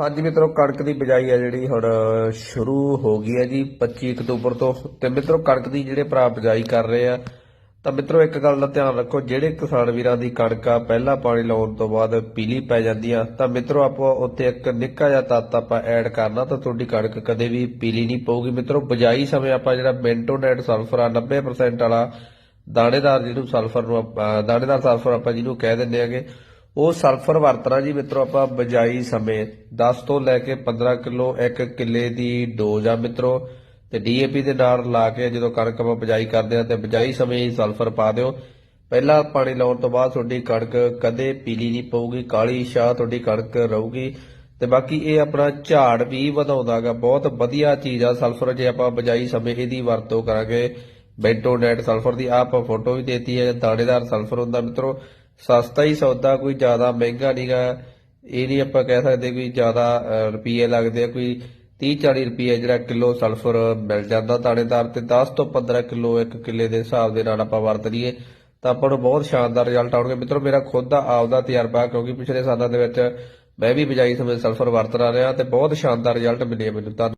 ਹਾਂਜੀ ਮਿੱਤਰੋ, ਕਣਕ ਦੀ ਬਿਜਾਈ ਆ ਜਿਹੜੀ ਹੁਣ ਸ਼ੁਰੂ ਹੋ ਗਈ ਹੈ ਜੀ 25 ਅਕਤੂਬਰ ਤੋਂ। ਤੇ ਮਿੱਤਰੋ, ਕਣਕ ਦੀ ਜਿਹੜੇ ਭਰਾ ਬਿਜਾਈ ਕਰ ਰਹੇ ਆ, ਤਾਂ ਮਿੱਤਰੋ, ਇੱਕ ਗੱਲ ਦਾ ਧਿਆਨ ਰੱਖੋ, ਜਿਹੜੇ ਕਿਸਾਨ ਵੀਰਾਂ ਦੀ ਕਣਕ ਆ, ਪਹਿਲਾ ਪਾਣੀ ਲਾਉਣ ਤੋਂ ਬਾਅਦ ਪੀਲੀ ਪੈ ਜਾਂਦੀ ਆ, ਤਾਂ ਮਿੱਤਰੋ, ਆਪਾਂ ਉੱਥੇ ਇੱਕ ਨਿੱਕਾ ਜਿਹਾ ਤੱਤ ਆਪਾਂ ਐਡ ਕਰਨਾ, ਤਾਂ ਤੁਹਾਡੀ ਕਣਕ ਕਦੇ ਵੀ ਪੀਲੀ ਨਹੀਂ ਪਊਗੀ। ਮਿੱਤਰੋ, ਬਿਜਾਈ ਸਮੇਂ ਆਪਾਂ ਜਿਹੜਾ ਬੈਂਟੋਨੈਟ ਸਲਫਰ ਆ 90% ਵਾਲਾ ਦਾਣੇਦਾਰ ਜਿਹਨੂੰ ਸਲਫਰ ਨੂੰ ਆਪਾਂ- ਦਾਣੇਦਾਰ ਸਲਫਰ ਆਪਾਂ ਜਿਹਨੂੰ ਕਹਿ ਦਿੰਦੇ ਆਗੇ ਉਹ ਸਲਫਰ ਵਰਤਣਾ ਜੀ ਮਿੱਤਰੋ ਆਪਾਂ ਬਜਾਈ ਸਮੇਂ 10 ਤੋਂ ਲੈ ਕੇ 15 ਕਿਲੋ ਇੱਕ ਕਿੱਲੇ ਦੀ ਡੋਜ਼ ਆ ਮਿੱਤਰੋ ਤੇ ਡੀਏਪੀ ਦੇ ਨਾਲ ਲਾ ਕੇ ਜਦੋਂ ਕਣਕ ਆਪਾਂ ਬਜਾਈ ਕਰਦੇ ਆ ਤੇ ਬਜਾਈ ਸਮੇਂ ਹੀ ਸਲਫਰ ਪਾ ਦਿਓ। ਪਹਿਲਾ ਪਾਣੀ ਲਾਉਣ ਤੋਂ ਬਾਅਦ ਤੁਹਾਡੀ ਕਣਕ ਕਦੇ ਪੀਲੀ ਨਹੀਂ ਪਊਗੀ, ਕਾਲੀ ਸ਼ਾਹ ਤੁਹਾਡੀ ਕਣਕ ਰਹੂਗੀ ਤੇ ਬਾਕੀ ਇਹ ਆਪਣਾ ਝਾੜ ਵੀ ਵਧਾਉਂਦਾਗਾ। ਬਹੁਤ ਵਧੀਆ ਚੀਜ਼ ਆ ਸਲਫਰ, ਜੇ ਆਪਾਂ ਬਜਾਈ ਸਮੇਂ ਇਹਦੀ ਵਰਤੋਂ ਕਰਾਂਗੇ। ਬੈਂਟੋਨੈਟ ਸਲਫਰ ਦੀ ਆਪ ਫੋਟੋ ਵੀ ਦੇਤੀ ਹੈ, ਦਾਣੇਦਾਰ ਸਲਫਰ ਹੁੰਦਾ ਮਿੱਤਰੋ। ਸਸਤਾ ਹੀ ਸੌਦਾ ਕੋਈ ਜ਼ਿਆਦਾ ਮਹਿੰਗਾ ਨਹੀਂਗਾ ਇਹ ਨਹੀਂ ਆਪਾਂ ਕਹਿ ਸਕਦੇ ਕੋਈ ਜ਼ਿਆਦਾ ਅਹ, ਰੁਪਈਏ ਲੱਗਦੇ ਆ ਕੋਈ 30 40 ਰੁਪਏ ਜਿਹੜਾ ਕਿਲੋ ਸਲਫਰ ਮਿਲ ਜਾਂਦਾ ਦਾਣੇਦਾਰ ਤੇ। 10 ਤੋਂ 15 ਕਿਲੋ ਇੱਕ ਕਿੱਲੇ ਦੇ ਹਿਸਾਬ ਦੇ ਨਾਲ ਆਪਾਂ ਵਰਤ ਲਈਏ। ਤਾਂ ਆਪਾਂ ਨੂੰ ਬਹੁਤ ਸ਼ਾਨਦਾਰ ਰਿਜ਼ਲਟ ਆਉਣਗੇ। ਮਿੱਤਰੋ ਮੇਰਾ ਖੁਦ ਦਾ ਆਪਦਾ ਤਜਰਬਾ ਕਿਉਂਕਿ ਪਿਛਲੇ ਸਾਲਾਂ ਦੇ ਵਿੱਚ ਮੈਂ ਵੀ ਬਿਜਾਈ ਸਮੇਂ ਸਲਫਰ ਵਰਤਦਾ ਰਿਹਾ ਤੇ ਬਹੁਤ ਸ਼ਾਨਦਾਰ ਰਿਜ਼ਲਟ ਮਿਲੇ ਮੈਨੂੰ। ਤਾਂ